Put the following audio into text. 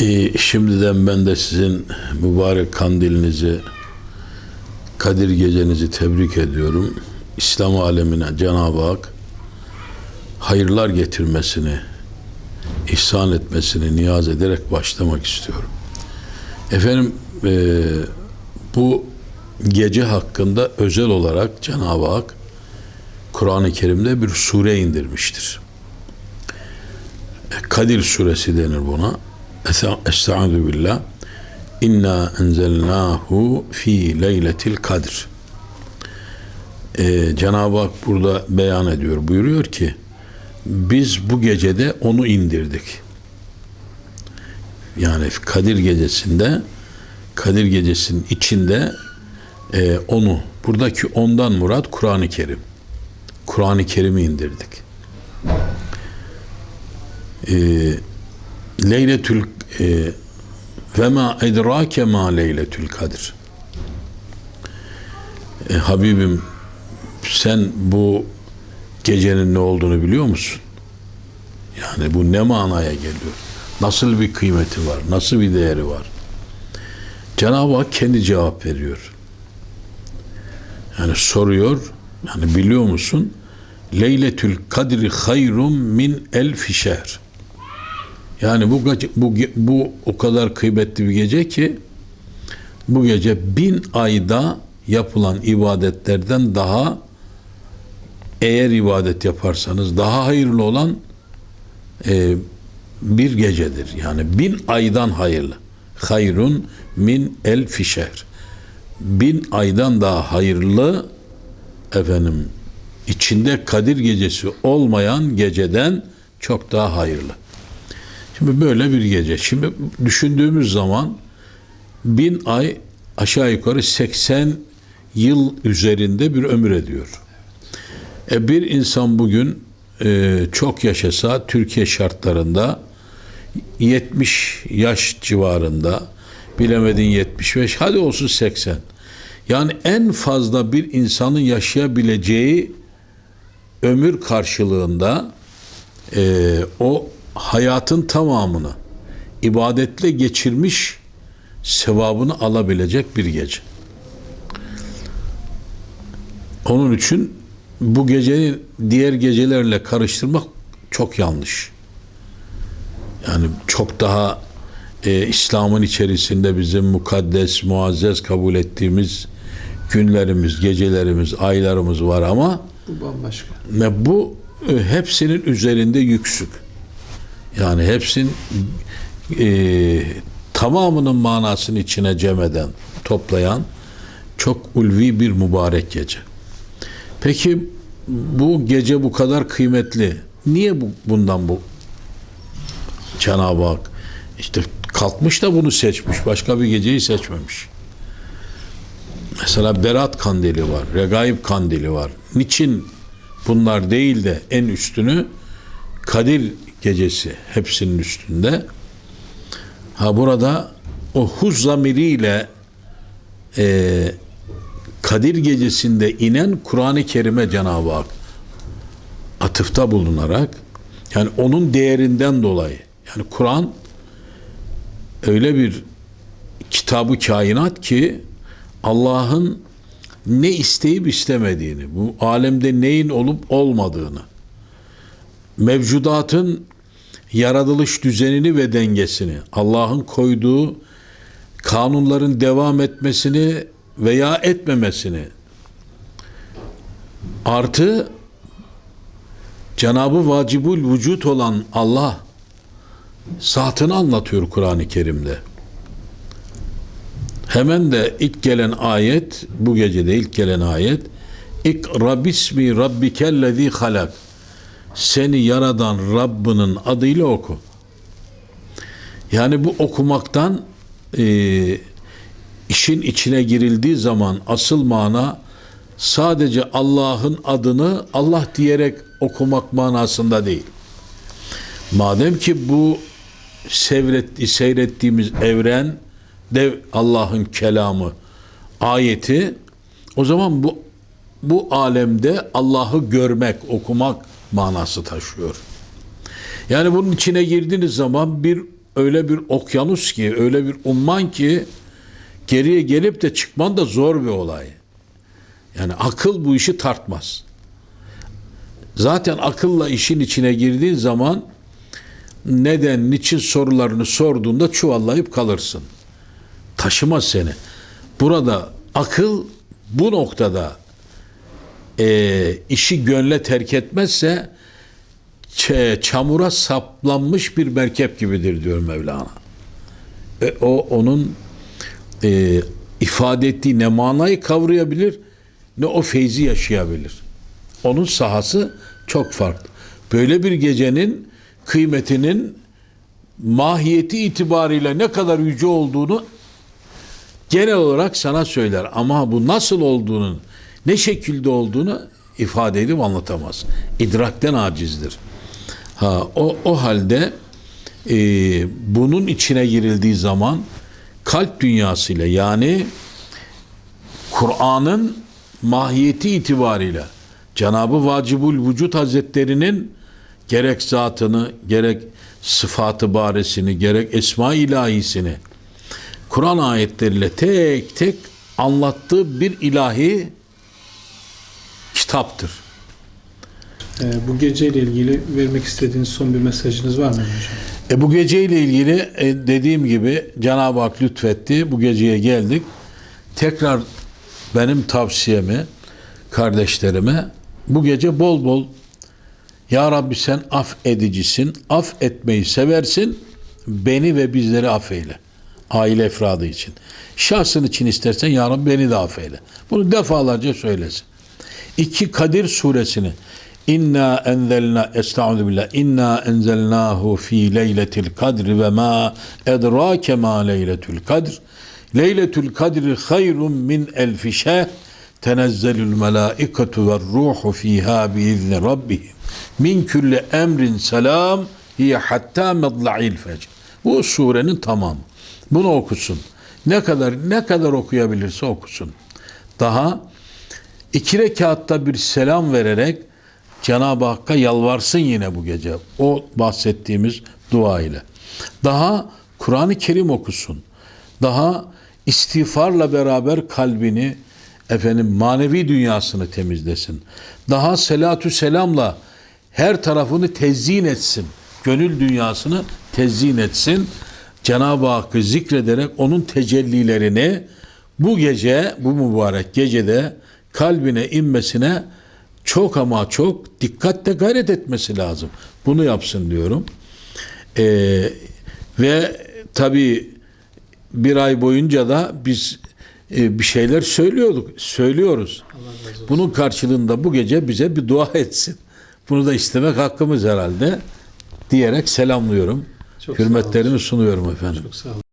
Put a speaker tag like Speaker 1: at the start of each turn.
Speaker 1: Ee, şimdiden ben de sizin mübarek kandilinizi, Kadir gecenizi tebrik ediyorum. İslam alemine Cenab-ı Hak hayırlar getirmesini, ihsan etmesini niyaz ederek başlamak istiyorum. Efendim e, bu gece hakkında özel olarak Cenab-ı Hak Kur'an-ı Kerim'de bir sure indirmiştir. Kadir suresi denir buna. Estaizu billah. İnna enzelnahu fi leyletil kadir. Ee, Cenab-ı Hak burada beyan ediyor. Buyuruyor ki biz bu gecede onu indirdik. Yani Kadir gecesinde Kadir gecesinin içinde e, onu buradaki ondan murat Kur'an-ı Kerim. Kur'an-ı Kerim'i indirdik. E, Leyletül ve ma edrake ma leyletül kadir. E, Habibim sen bu gecenin ne olduğunu biliyor musun? Yani bu ne manaya geliyor? Nasıl bir kıymeti var? Nasıl bir değeri var? Cenab-ı Hak kendi cevap veriyor. Yani soruyor, yani biliyor musun? Leyletül kadri hayrun min elfi şehr. Yani bu, bu, bu o kadar kıymetli bir gece ki bu gece bin ayda yapılan ibadetlerden daha eğer ibadet yaparsanız daha hayırlı olan e, bir gecedir. Yani bin aydan hayırlı. Hayrun min el fişer. Bin aydan daha hayırlı efendim içinde Kadir gecesi olmayan geceden çok daha hayırlı. Şimdi böyle bir gece. Şimdi düşündüğümüz zaman bin ay aşağı yukarı 80 yıl üzerinde bir ömür ediyor. E bir insan bugün e, çok yaşasa Türkiye şartlarında 70 yaş civarında bilemedin 75 hadi olsun 80. Yani en fazla bir insanın yaşayabileceği ömür karşılığında e, o hayatın tamamını ibadetle geçirmiş sevabını alabilecek bir gece. Onun için bu geceyi diğer gecelerle karıştırmak çok yanlış. Yani çok daha e, İslam'ın içerisinde bizim mukaddes, muazzez kabul ettiğimiz günlerimiz, gecelerimiz, aylarımız var ama
Speaker 2: Bu bambaşka.
Speaker 1: ve bu e, hepsinin üzerinde yüksük. Yani hepsinin e, tamamının manasını içine cem eden, toplayan çok ulvi bir mübarek gece. Peki bu gece bu kadar kıymetli. Niye bu, bundan bu Cenab-ı Hak işte kalkmış da bunu seçmiş. Başka bir geceyi seçmemiş. Mesela Berat kandili var, Regaib kandili var. Niçin bunlar değil de en üstünü Kadir gecesi hepsinin üstünde. Ha burada o huz zamiriyle e, Kadir gecesinde inen Kur'an-ı Kerim'e Cenab-ı Hak atıfta bulunarak yani onun değerinden dolayı yani Kur'an öyle bir kitabı kainat ki Allah'ın ne isteyip istemediğini, bu alemde neyin olup olmadığını, mevcudatın yaratılış düzenini ve dengesini, Allah'ın koyduğu kanunların devam etmesini veya etmemesini artı Cenabı vacibul vücut olan Allah zatını anlatıyor Kur'an-ı Kerim'de. Hemen de ilk gelen ayet, bu gecede ilk gelen ayet İkra bismi rabbikellezi halak Seni yaradan Rabbinin adıyla oku. Yani bu okumaktan e, işin içine girildiği zaman asıl mana sadece Allah'ın adını Allah diyerek okumak manasında değil. Madem ki bu seyretti, seyrettiğimiz evren dev Allah'ın kelamı ayeti o zaman bu bu alemde Allah'ı görmek, okumak manası taşıyor. Yani bunun içine girdiğiniz zaman bir öyle bir okyanus ki, öyle bir umman ki geriye gelip de çıkman da zor bir olay. Yani akıl bu işi tartmaz. Zaten akılla işin içine girdiğin zaman neden, niçin sorularını sorduğunda çuvallayıp kalırsın. Taşımaz seni. Burada akıl bu noktada e, işi gönle terk etmezse çamura saplanmış bir merkep gibidir diyor Mevlana. E, o onun e, ifade ettiği ne manayı kavrayabilir ne o feyzi yaşayabilir. Onun sahası çok farklı. Böyle bir gecenin kıymetinin mahiyeti itibariyle ne kadar yüce olduğunu genel olarak sana söyler. Ama bu nasıl olduğunun, ne şekilde olduğunu ifade edip anlatamaz. İdrakten acizdir. Ha, o, o halde e, bunun içine girildiği zaman kalp dünyasıyla yani Kur'an'ın mahiyeti itibariyle Cenab-ı Vacibul Vücut Hazretleri'nin gerek zatını, gerek sıfatı baresini, gerek esma ilahisini Kur'an ayetleriyle tek tek anlattığı bir ilahi kitaptır.
Speaker 2: Ee, bu geceyle ilgili vermek istediğiniz son bir mesajınız var mı hocam?
Speaker 1: E bu geceyle ilgili e, dediğim gibi Cenab-ı Hak lütfetti. Bu geceye geldik. Tekrar benim tavsiyemi kardeşlerime bu gece bol bol Ya Rabbi sen af edicisin. Af etmeyi seversin. Beni ve bizleri affeyle. Aile efradı için. Şahsın için istersen Ya Rabbi beni de affeyle. Bunu defalarca söylesin. İki Kadir suresini. İnna enzelna estaizu billah. İnna enzelnahu fi leyletil kadri ve ma edrake ma leyletul kadr. Leyletul kadri hayrun min elfi şehr. Tenezzelül melaiketu ve ruhu fiha biizni rabbihim min külli emrin selam hiye hatta medla'il fecr. Bu surenin tamamı. Bunu okusun. Ne kadar ne kadar okuyabilirse okusun. Daha iki rekatta bir selam vererek Cenab-ı Hakk'a yalvarsın yine bu gece. O bahsettiğimiz dua ile. Daha Kur'an-ı Kerim okusun. Daha istiğfarla beraber kalbini efendim manevi dünyasını temizlesin. Daha selatü selamla her tarafını tezyin etsin. Gönül dünyasını tezyin etsin. Cenab-ı Hakk'ı zikrederek onun tecellilerini bu gece, bu mübarek gecede kalbine inmesine çok ama çok dikkatle gayret etmesi lazım. Bunu yapsın diyorum. Ee, ve tabii bir ay boyunca da biz e, bir şeyler söylüyorduk, söylüyoruz. Bunun karşılığında bu gece bize bir dua etsin. Bunu da istemek hakkımız herhalde diyerek selamlıyorum.
Speaker 2: Çok.
Speaker 1: Hürmetlerimi sunuyorum efendim.
Speaker 2: Çok sağ olun.